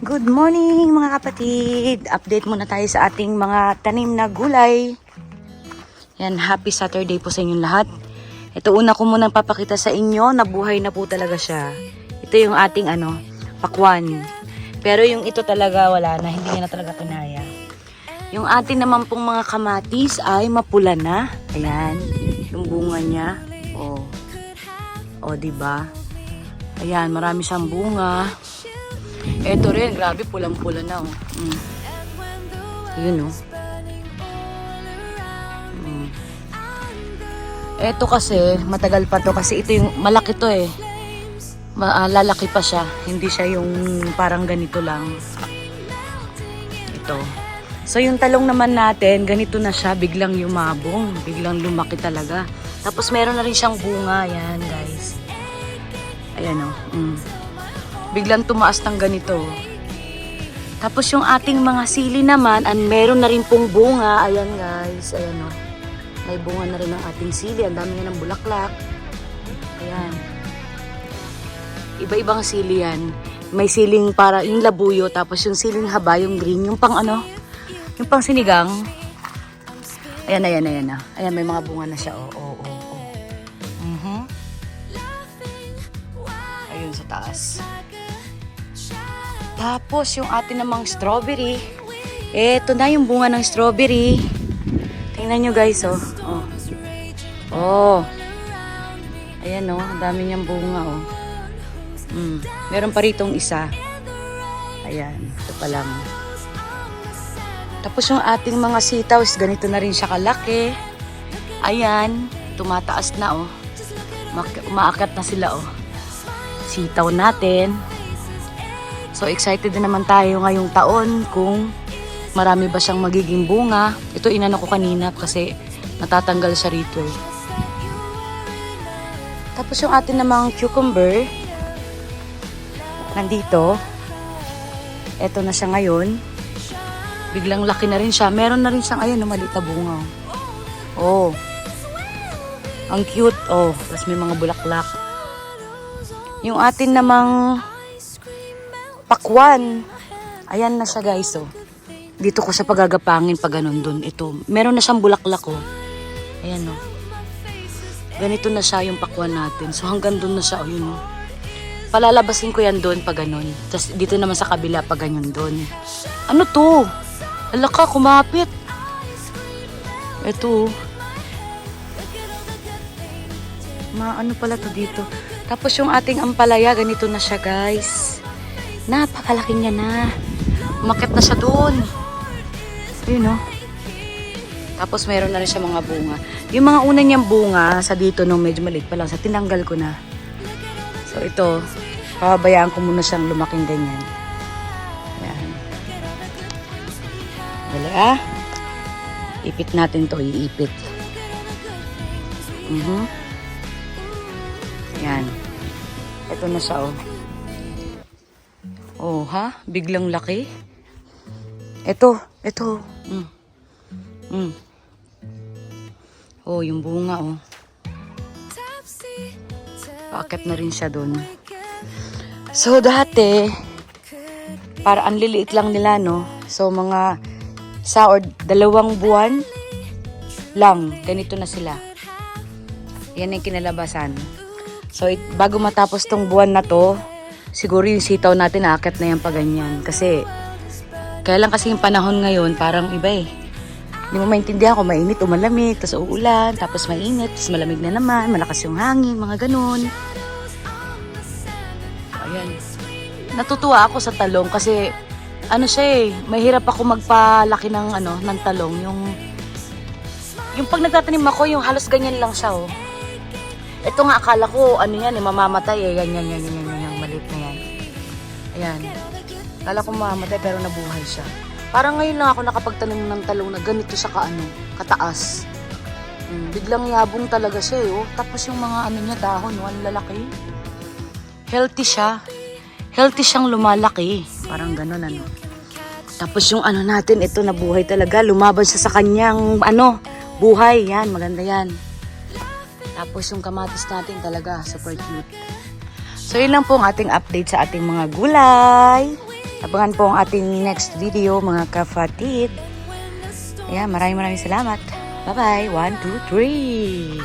Good morning mga kapatid! Update muna tayo sa ating mga tanim na gulay. Yan, happy Saturday po sa inyong lahat. Ito una ko munang papakita sa inyo na buhay na po talaga siya. Ito yung ating ano, pakwan. Pero yung ito talaga wala na, hindi niya na talaga kinaya. Yung atin naman pong mga kamatis ay mapula na. Ayan, yung bunga niya. Oh. Oh, 'di ba? Ayan, marami siyang bunga. Ito rin, grabe, pulang-pula na, oh. Mm. Yun, oh. Mm. Ito kasi, matagal pa to kasi ito yung, malaki to eh. Ma- ah, lalaki pa siya. Hindi siya yung parang ganito lang. Ito. So yung talong naman natin, ganito na siya, biglang yumabong, biglang lumaki talaga. Tapos meron na rin siyang bunga, yan guys. Ayan o. Mm. Biglang tumaas ng ganito. Tapos yung ating mga sili naman, an meron na rin pong bunga. Ayan guys, ayan o. May bunga na rin ang ating sili. Ang dami nga ng bulaklak. Ayan. Iba-ibang sili yan. May siling para, yung labuyo, tapos yung siling haba, yung green, yung pang ano, yung pang sinigang. Ayan, ayan, ayan na. Ayan, may mga bunga na siya. Oo, oo, oo. Mhm. Ayun sa taas. Tapos yung atin namang strawberry. Eto na yung bunga ng strawberry. Tingnan nyo guys, oh. Oh. Oh. Ayan, oh. Ang dami niyang bunga, oh. Mm. Meron pa ritong isa. Ayan. Ito pa lang. Tapos yung ating mga sitaw is ganito na rin siya kalaki. Ayan. Tumataas na, oh. Umaakat na sila, oh. Sitaw natin. So excited din naman tayo ngayong taon kung marami ba siyang magiging bunga. Ito inano ko kanina kasi natatanggal siya rito. Tapos yung atin namang cucumber, nandito. Ito na siya ngayon. Biglang laki na rin siya. Meron na rin siyang, ayun, maliit bunga. Oh. Ang cute. Oh, tapos may mga bulaklak. Yung atin namang pakwan. Ayan na siya guys, oh. Dito ko siya pagagapangin pag ganun dun. Ito, meron na siyang bulaklak, oh. Ayan, oh. Ganito na siya yung pakwan natin. So hanggang dun na siya, oh, yun, oh. Palalabasin ko yan doon pag ganun. Tapos dito naman sa kabila pag ganyan doon. Ano to? Ala ka, kumapit. Ito. oh. Ma, ano pala to dito? Tapos yung ating ampalaya, ganito na siya guys. Napakalaki niya na. Umakit na siya doon. Yun oh. Tapos meron na rin siya mga bunga. Yung mga una niyang bunga sa dito nung medyo maliit pa lang, sa tinanggal ko na. So ito, pababayaan ko muna siyang lumaking ganyan. Ayan. Dali ah. Ipit natin to, iipit. Mhm. Yan. Ito na siya oh. Oh, ha? Biglang laki. Ito, ito. Mm. Mm. Oh, yung bunga oh. Paakit na rin siya doon. So, dati, para ang liliit lang nila, no? So, mga sa or dalawang buwan lang, ganito na sila. Yan yung kinalabasan. So, it, bago matapos tong buwan na to, siguro yung sitaw natin aakit na yan pa ganyan. Kasi, kaya lang kasi yung panahon ngayon, parang iba eh. Hindi mo maintindihan kung mainit o malamig, tapos uulan, tapos mainit, tapos malamig na naman, malakas yung hangin, mga ganun. Ayan. Natutuwa ako sa talong kasi ano siya eh, mahirap ako magpalaki ng ano, ng talong. Yung yung pag nagtatanim ako, yung halos ganyan lang siya oh. Ito nga akala ko ano yan eh, mamamatay eh. Yan, yan, yan, Ayan. Akala ko mamamatay pero nabuhay siya. Parang ngayon lang ako nakapagtanim ng talong na ganito siya kaano, kataas. Hmm, biglang yabong talaga siya eh. Oh. Tapos yung mga ano niya, dahon, oh, lalaki. Healthy siya. Healthy siyang lumalaki. Parang ganun ano. Tapos yung ano natin, ito na buhay talaga. Lumaban siya sa kanyang ano, buhay. Yan, maganda yan. Tapos yung kamatis natin talaga, super cute. So yun lang po ang ating update sa ating mga gulay. Abangan po ang ating next video mga kafatid. Ayan, maraming maraming salamat. Bye-bye. One, two, three.